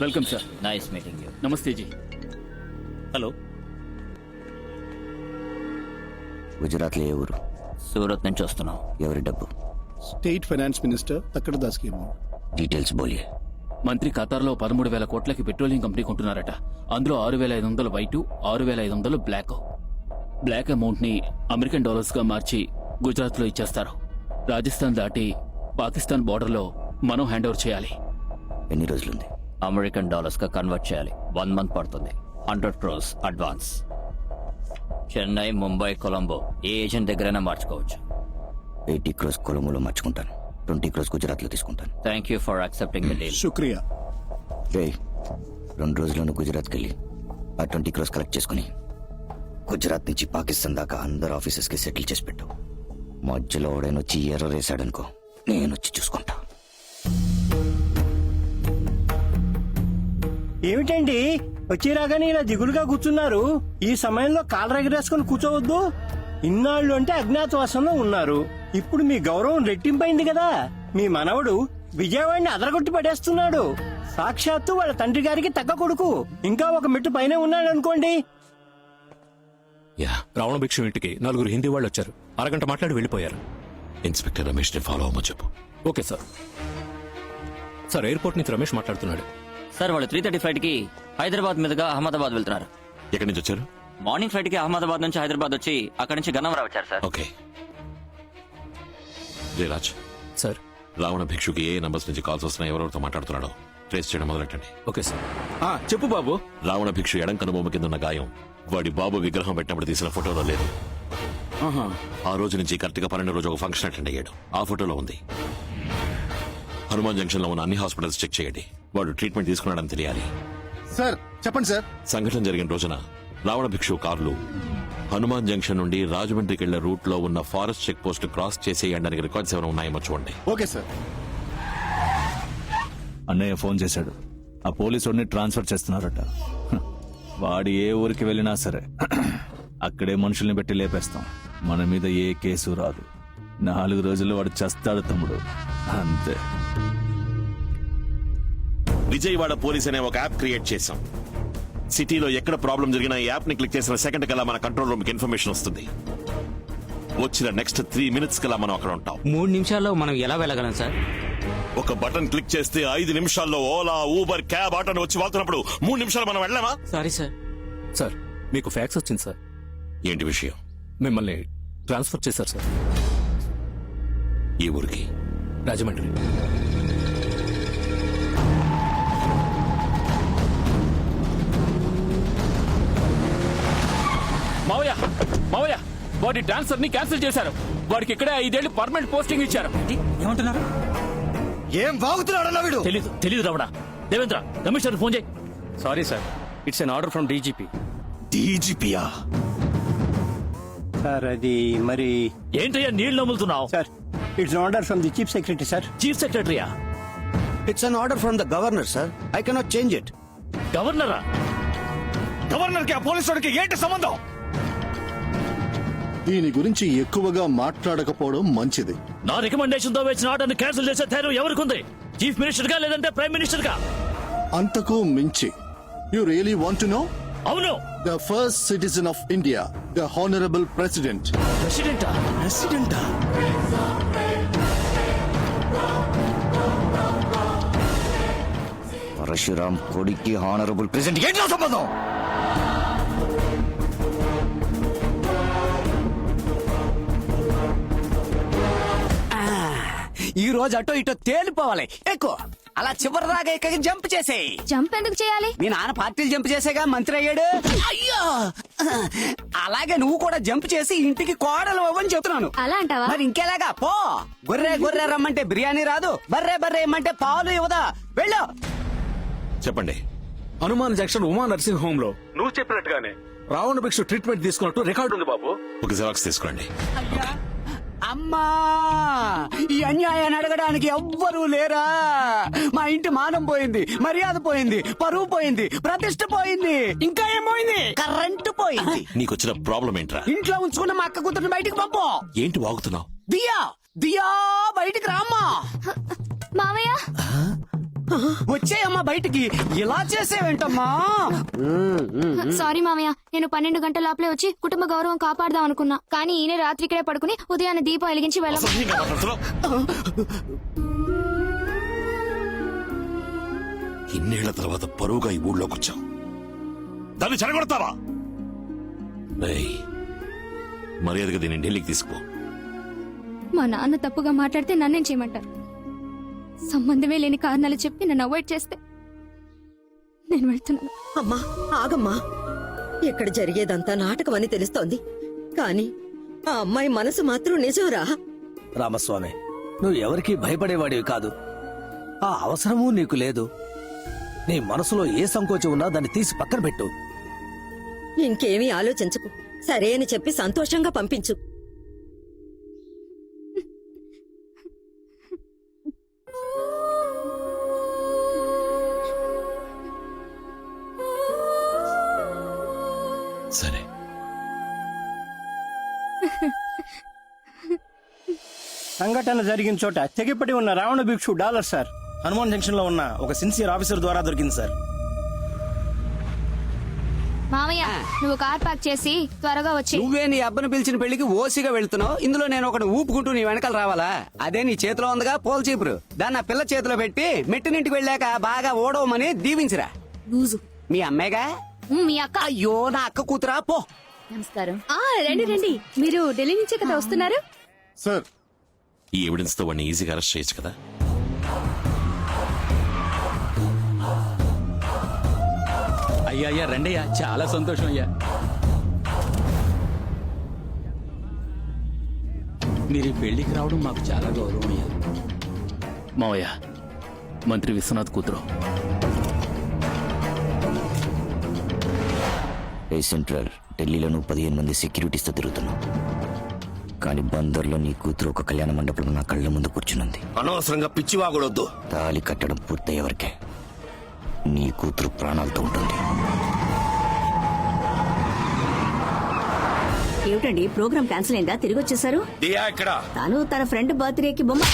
Welcome sir nice meeting you నమస్తే G. Hello గుజరాత్లో ఏ ఊరు? సూరత్ నుంచి వస్తున్నాం. ఎవరి డబ్బు? స్టేట్ ఫైనాన్స్ మినిస్టర్ తక్కడ దాస్కి అమౌంట్. డీటెయిల్స్ బోలియే మంత్రి ఖతార్లో పదమూడు వేల కోట్లకి పెట్రోలియం కంపెనీ కొంటున్నారట. అందులో ఆరు వేల ఐదు వందలు వైటు ఆరు వేల ఐదు వందలు బ్లాక్. బ్లాక్ అమౌంట్ని అమెరికన్ డాలర్స్గా మార్చి గుజరాత్లో ఇచ్చేస్తారు. రాజస్థాన్ దాటి పాకిస్తాన్ బోర్డర్లో మనం హ్యాండ్ ఓవర్ చేయాలి. ఎన్ని రోజులుంది? అమెరికన్ డాలర్స్గా కన్వర్ట్ చేయాలి. వన్ మంత్ పడుతుంది. హండ్రెడ్ క్రోస్ అడ్వాన్స్ చెన్నై ముంబై కొలంబో ఏ ఏజెంట్ దగ్గరైనా మార్చుకోవచ్చు. ఎయిటీ క్రోస్ కొలములో మార్చుకుంటాను. ట్వంటీ క్రోస్ గుజరాత్లో తీసుకుంటాను. Thank you for accepting the deal శుక్రియా. రే రెండు రోజుల్లోనూ గుజరాత్కి వెళ్ళి ఆ ట్వంటీ క్రోస్ కలెక్ట్ చేసుకుని గుజరాత్ నుంచి పాకిస్తాన్ దాకా అందరు ఆఫీసెస్కి సెటిల్ చేసి పెట్టు. మధ్యలో ఓడైనా వచ్చి ఎర్ర వేసాడనుకో నేను వచ్చి చూసుకుంటా. ఏమిటండి? వచ్చి రాగానే ఇలా దిగులుగా కూర్చున్నారు. ఈ సమయంలో కాలు ఎగరేసుకుని కూర్చోవద్దు. ఇన్నాళ్ళు అంటే అజ్ఞాతవాసంలో ఉన్నారు. ఇప్పుడు మీ గౌరవం రెట్టింపైంది కదా. మీ మనవడు విజయవాడిని అదరగొట్టి పడేస్తున్నాడు. సాక్షాత్తు వాళ్ళ తండ్రి గారికి తగ్గ కొడుకు. ఇంకా ఒక మెట్టు పైన ఉన్నాడు అనుకోండి. యా రావణ భిక్షు ఇంటికి నలుగురు హిందీ వాళ్ళు వచ్చారు. అరగంట మాట్లాడి వెళ్ళిపోయారు. ఇన్స్పెక్టర్ రమేష్ని ఫాలో అవ్వమని చెప్పు. Okay sir. సార్ ఎయిర్పోర్ట్ నుంచి రమేష్ మాట్లాడుతున్నాడు. సార్ వాళ్ళు త్రీ థర్టీ ఫ్లైట్కి హైదరాబాద్ మీదుగా అహ్మదాబాద్ వెళ్తున్నారు. ఎక్కడి నుంచి వచ్చారు? మార్నింగ్ ఫ్లైట్కి అహ్మదాబాద్ నుంచి హైదరాబాద్ వచ్చి అక్కడి నుంచి గన్నవరం వచ్చారు sir. Okay. Jayaraj. Sir. Ravana భిక్షుకి ఏ నంబర్స్ నుంచి కాల్స్ వస్తున్నాయి ఎవరెవరితో మాట్లాడుతున్నాడో ట్రేస్ చేయడం మొదలెట్టండి. Okay sir. చెప్పు బాబు. రావణ భిక్షు ఎడం కనుబొమ్మ కింద ఉన్న గాయం. వాడి బాబు విగ్రహం పెట్టినప్పుడు తీసిన ఫోటోలో లేదు. ఆ రోజు నుంచి కరెక్ట్గా పన్నెండు రోజు ఒక ఫంక్షన్ అటెండ్ అయ్యాడు. ఆ ఫోటోలో ఉంది. హనుమాన్ జంక్షన్లో ఉన్న అన్ని హాస్పిటల్స్ చెక్ చేయండి. వాడు ట్రీట్మెంట్ తీసుకున్నాడని తెలియాలి. సార్ చెప్పండి సార్. సంఘటన జరిగిన రోజున రావణ భిక్షు కార్లు హనుమాన్ జంక్షన్ నుండి రాజమండ్రికి వెళ్ళే రూట్లో ఉన్న ఫారెస్ట్ చెక్ పోస్ట్ క్రాస్ చేసేయడానికి రికార్డ్స్ ఏమైనా ఉన్నాయేమో చూడండి. Okay sir. అన్నయ్య ఫోన్ చేశాడు. ఆ పోలీసుడిని ట్రాన్స్ఫర్ చేస్తున్నారట. వాడు ఏ ఊరికి వెళ్ళినా సరే అక్కడే మనుషుల్ని పెట్టి లేపేస్తాం. మన మీద ఏ కేసు రాదు. నాలుగు రోజుల్లో వాడు చస్తాడు తమ్ముడు. అంతే. విజయవాడ పోలీస్ అనే ఒక యాప్ క్రియేట్ చేశాం. సిటీలో ఎక్కడ ప్రాబ్లం జరిగినా ఈ యాప్ని క్లిక్ చేసిన సెకండ్ కల్లా మన కంట్రోల్ రూమ్కి ఇన్ఫర్మేషన్ వస్తుంది. వచ్చిన నెక్స్ట్ త్రీ మినిట్స్ కల్లా మనం అక్కడ ఉంటాం. మూడు నిమిషాల్లో మనం ఎలా వెళ్ళగలం సార్? ఒక బటన్ క్లిక్ చేస్తే ఐదు నిమిషాల్లో ఓలా ఊబర్ క్యాబ్ ఆటో వచ్చి వాళ్తున్నప్పుడు మూడు నిమిషాలు మనం వెళ్ళామా? Sorry sir. సార్ మీకు ఫ్యాక్స్ వచ్చింది సార్. ఏంటి విషయం? మిమ్మల్ని ట్రాన్స్ఫర్ చేశారు సార్. ఈ ఊరికి? రాజమండ్రి. మావయ్య మావయ్య వాడి ట్రాన్స్ఫర్ని క్యాన్సిల్ చేశారు. వాడికి ఇక్కడే ఐదేళ్ళు పర్మనెంట్ పోస్టింగ్ ఇచ్చారు. ఏమంటున్నారు? ఏం బాగుతున్నాడన్నా వీడు? తెలీదు తెలీదు రావడా దేవేంద్ర కమిషనర్ ఫోన్ చేయి. Sorry sir it's an order from DGP డీజీపీయా? Sir అది మరి ఏంటయ్యా నీళ్ళు నమ్ములుతున్నావు sir it's order from the chief secretary sir. Chief సెక్రటరీయా it's an order from the governor sir I cannot change it గవర్నరా గవర్నర్కి ఆ పోలీసుడికి ఏంటి సంబంధం? దీని గురించి ఎక్కువగా మాట్లాడకపోవడం మంచిది. నా రికమెండేషన్తో వచ్చిన ఆర్డర్ క్యాన్సిల్ చేసే ధైర్యం ఎవరికుంది? చీఫ్ మినిస్టర్గా లేదంటే ప్రైమ్ మినిస్టర్గా? అంతకు మించి. You really want to know అవును. The first citizen of India the honourable president ప్రెసిడెంటా ప్రెసిడెంటా పరశురామ్ కొడుక్కి హానరబుల్ ప్రెసిడెంట్ ఏంటో సంబంధం? ఈ రోజు అటో ఇటో తేలిపోవాలి. ఎక్కువ. అలా చివరి దాకా ఎక్కడికి జంప్ చేసేయి. జంప్ ఎందుకు చేయాలి? మీ నాన్న పార్టీలు జంప్ చేసేగా మంత్రి అయ్యాడు? అయ్యో! అలాగే నువ్వు కూడా జంప్ చేసి ఇంటికి కోడలు అవ్వని చెప్తున్నాను. అలా అంటావా? మరి ఇంకెలాగా? పో! గొర్రె గొర్రె రమ్మంటే బిర్యానీ రాదు. బర్రె బర్రె ఇమ్మంటే పాలు ఇవ్వదా? వెళ్ళు! చెప్పండి. హనుమాన్ జంక్షన్ ఉమా నర్సింగ్ హోమ్లో నువ్వు చెప్పినట్టుగానే. రావణ భిక్షు ట్రీట్మెంట్ తీసుకున్నట్టు రికార్డు ఉంది బాబు. ఒక జిరాక్స్ తీసుకోండి. అయ్యా! అమ్మా ఈ అన్యాయాన్ని అడగడానికి ఎవ్వరూ లేరా? మా ఇంటి మానం పోయింది మర్యాద పోయింది పరువు పోయింది ప్రతిష్ట పోయింది. ఇంకా ఏం పోయింది? కరెంటు పోయింది. నీకు వచ్చిన ప్రాబ్లం ఏంట్రా? ఇంట్లో ఉంచుకున్న మా అక్క కూతురు బయటికి పంపు. ఏంటి వాగుతున్నావు? దియా దియా బయటికి రామ్మా. మావయ్య. వచ్చేయమ్మా బయటికి. ఇలా చేసేవేంటమ్మా? సారీ మామయ్య నేను పన్నెండు గంటల లోపలే వచ్చి కుటుంబ గౌరవం కాపాడదాం అనుకున్నా. కానీ ఈయన రాత్రి ఇక్కడే పడుకుని ఉదయాన్నే దీపం వెలిగించి వెళ్ళ. ఇన్నేళ్ళ తర్వాత పరువుగా ఈ ఊళ్ళోకి వచ్చావు. దాన్ని చెడగొడతావా రేయ్, మర్యాదగా దీన్ని ఢిల్లీకి తీసుకుపో. మా నాన్న తప్పుగా మాట్లాడితే నన్నేం చేయమంటారు? సంబంధమే లేని కారణాలు చెప్పి నన్ను అవాయిడ్ చేస్తే నేను వెళ్తున్నాను. అమ్మా ఆగమ్మా. ఇక్కడ జరిగేదంతా నాటకం అని తెలుస్తోంది. కానీ ఆ అమ్మాయి మనసు మాత్రం నిజంరా? రామస్వామి నువ్వు ఎవరికి భయపడేవాడివి కాదు. ఆ అవసరమూ నీకు లేదు. నీ మనసులో ఏ సంకోచం ఉన్నా దాన్ని తీసి పక్కన పెట్టు. ఇంకేమీ ఆలోచించకు. సరే అని చెప్పి సంతోషంగా పంపించు. సంఘటన జరిగిన చోట తెగిపడి ఉన్న రావణ భిక్షు డాలర్ సార్. హనుమాన్ జంక్షన్లో ఉన్న ఒక సిన్సియర్ ఆఫీసర్ ద్వారా దొరికింది సార్. మామయ్య నువ్వు కార్ పార్క్ చేసి త్వరగా వచ్చి. నువ్వే నీ అబ్బను పిలిచిన పెళ్ళికి ఓసిగా వెళ్తున్నావు. ఇందులో నేను ఒకటి ఊపుకుంటూ నీ వెనకాల రావాలా? అదే నీ చేతిలో ఉందిగా పోల్ చీపురు. దాన్ని ఆ పిల్ల చేతిలో పెట్టి మెట్టినింటికి వెళ్ళాక బాగా ఓడవమని దీవించిరా. మీ అమ్మాయిగా? మీ అక్క. అయ్యో నా అక్క కూతురా. పో. నమస్కారం. రండి రండి. మీరు ఢిల్లీ నుంచే కదా వస్తున్నారు? సార్ ఈ ఎవిడెన్స్తో వాడిని ఈజీగా అరెస్ట్ చేయొచ్చు కదా? అయ్యా అయ్యా రండయ్యా. చాలా సంతోషం అయ్యా. మీరు ఈ పెళ్ళికి రావడం మాకు చాలా గౌరవం అయ్యా. మావయ్య మంత్రి విశ్వనాథ్ కూతురు. ఏ సెంట్రల్? ఢిల్లీలో నువ్వు పదిహేను మంది సెక్యూరిటీస్తో తిరుగుతున్నావు కానీ బందర్లో నీ కూతురు ఒక కళ్యాణ మండపంలో నా కళ్ళ ముందు కూర్చునుంది. అనవసరంగా పిచ్చి వాగుడొద్దు. తాళి కట్టడం పూర్తయ్యేవరకే నీ కూతురు ప్రాణాలతో ఉంటుంది. ఏమిటండి? ప్రోగ్రామ్ క్యాన్సిల్ అయిందా? తిరిగి వచ్చేసారు దియా ఇక్కడ. తాను తన ఫ్రెండ్ బర్త్డేకి బొమ్మ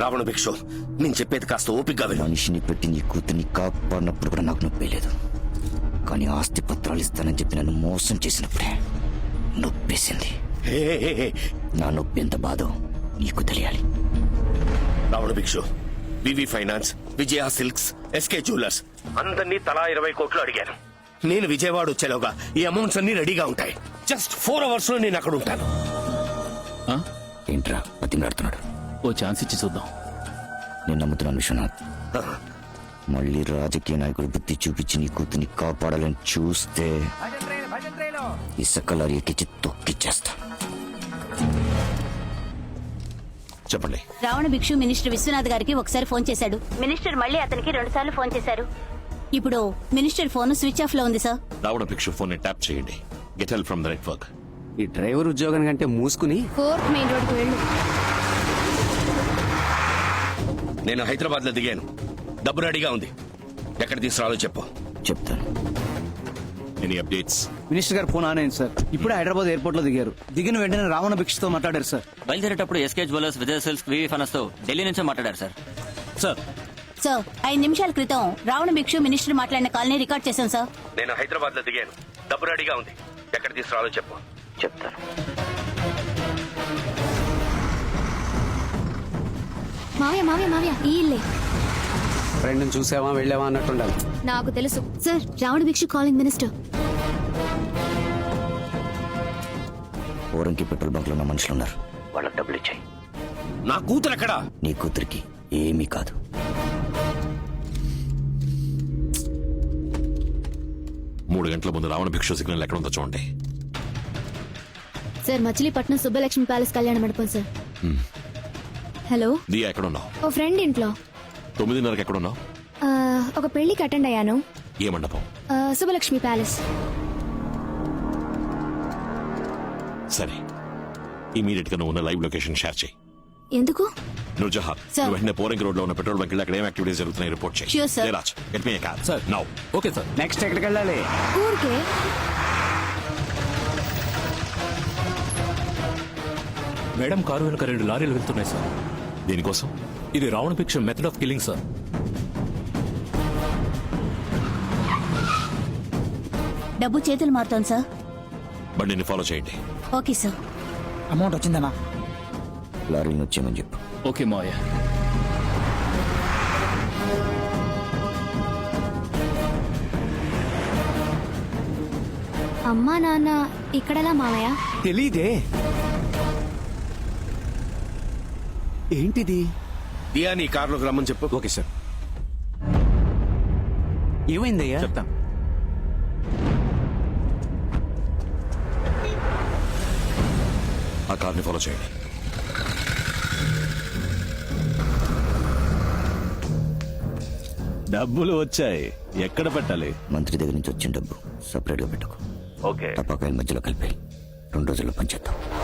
రావణ భిక్షు నేను చెప్పేది కాస్త ఓపికగా విను. మనిషిని పెట్టి నీ కూతుర్ని కాపాడినప్పుడు కూడా నాకు నొప్పి లేదు. కానీ ఆస్తి పత్రాలు ఇస్తానని చెప్పి నన్ను మోసం చేసినప్పుడే నొప్పేసింది. హే, హే, హే. నా నొప్పి ఎంత బాధో నీకు తెలియాలి. Ravana Bhikshu VV finance Vijaya silks SK jewellers. అందరినీ తలా ఇరవై కోట్లు అడిగాను. నేను విజయవాడ వచ్చేలోగా ఈ అమౌంట్స్ అన్ని రెడీగా ఉంటాయి. జస్ట్ ఫోర్ అవర్స్లో నేను అక్కడ ఉంటాను. ఆ? ఏంట్రా బతిమలాడుతున్నాడు? ఓ ఛాన్స్ ఇచ్చి చూద్దాం. నేను నమ్ముతున్నాను విశ్వనాథ్. మళ్ళీ రాజకీయ నాయకుడు బుద్ధి చూపించి నీ కూతుర్ని కాపాడాలని చూస్తే ఇసుక లారీ ఎక్కించి తొక్కిచ్చేస్తా. చెప్పండి. రావణ భిక్షు మినిస్టర్ విశ్వనాథ్ గారికి ఒకసారి ఫోన్ చేశాడు. మినిస్టర్ మళ్ళీ అతనికి రెండు సార్లు ఫోన్ చేశారు. ఇప్పుడు మినిస్టర్ ఫోన్ స్విచ్ ఆఫ్లో ఉంది సార్. రావణ భిక్షు ఫోన్ని ట్యాప్ చేయండి. Get help from the network ఈ డ్రైవర్ ఉద్యోగం కంటే మూసుకుని ఫోర్త్ మెయిన్ రోడ్కి వెళ్ళు. నేను హైదరాబాద్లో దిగాను. డబ్బు రెడీగా ఉంది. ఎక్కడ తీసుకురాలో చెప్పు. చెప్తాను. ఎనీ అప్డేట్స్ మినిస్టర్ గారు ఫోన్ ఆన్ అయింది సార్. ఇప్పుడే హైదరాబాద్ ఎయిర్పోర్ట్లో దిగారు. దిగిన వెంటనే రావణ భిక్షతో మాట్లాడారు sir. బయలుదేరేటప్పుడు SK jewellers Vijaya silks VV ఫనస్తో Delhi నుంచే మాట్లాడారు సార్. సార్. సార్ ఐదు నిమిషాల క్రితం రావణ భిక్షు మినిస్టర్ మాట్లాడిన కాల్ని రికార్డ్ చేశాం సార్. నేను హైదరాబాద్లో దిగాను. డబ్బు రెడీగా ఉంది. ఎక్కడ తీసుకురాలో చెప్పు. చెప్తాను మావయ్య మావయ్య మావయ్య ఈ ఇల్లే. ఫ్రెండ్ చూసావా వెళ్ళావా అన్నట్టుండాలి. నాకు తెలుసు. Sir Ravana Bhikshu calling minister. ఓరంకి petrol బంక్లో ఉన్న మనుషులు ఉన్నారు వాళ్ళకి డబ్బులు ఇచ్చాయి. నా కూతురు ఎక్కడా? నీ కూతురికి ఏమీ కాదు. మూడు గంటల ముందు రావణ భిక్షు సిగ్నల్ ఎక్కడ ఉందో చూడండి. సార్ మచిలీపట్నం సుబ్బలక్ష్మి ప్యాలెస్ కళ్యాణ మండపం సార్. హలో? దియా ఎక్కడ ఉన్నావు ఓ ఫ్రెండ్ ఇంట్లో. తొమ్మిదిన్నరకు ఎక్కడ ఉన్నావు ఆ, ఒక పెళ్ళికి అటెండ్ అయ్యాను. ఏ మండపం? సుబ్బలక్ష్మి ప్యాలెస్. సరే. ఇమీడియట్గా నువ్వు ఉన్న లైవ్ లొకేషన్ షేర్ చేయి. ఎందుకు? నువ్వు జహార్ Sir. నువ్వు వెంటనే పోరింగ్ రోడ్లో ఉన్న పెట్రోల్ బంక్ అక్కడ ఏం యాక్టివిటీస్ జరుగుతున్నాయి రిపోర్ట్ చేయి. Sure, sir. Jayaraj get me car sir now okay sir next ఎక్కడికి వెళ్ళాలి ఊరికే? మేడం కారు వెనుక రెండు లారీలు వెళ్తున్నాయి సార్ దీనికోసం? ఇది రావణ భిక్ష మెథడ్ ఆఫ్ కిల్లింగ్ సార్ డబ్బు చేతులు మారుతోంది సార్ బండిని ఫాలో చేయండి. ఓకే సార్ అమౌంట్ వచ్చిందన్నా లారీని వచ్చేయమని చెప్పు. ఓకే మావయ్య. అమ్మా నాన్న ఇక్కడలా మావయ్య? తెలీదే. ఏంటిది? దియా నీ కారులోకి రమ్మని చెప్పు. ఓకే సార్ ఏమైందయ్యా? చెప్తాను. ఆ కార్ని ఫాలో చేయండి. డబ్బులు వచ్చాయి. ఎక్కడ పెట్టాలి? మంత్రి దగ్గర నుంచి వచ్చిన డబ్బు. సపరేట్గా పెట్టుకో. ఓకే. టపాకాయల మధ్యలో కలిపి రెండు రోజుల్లో పనిచేద్దాం.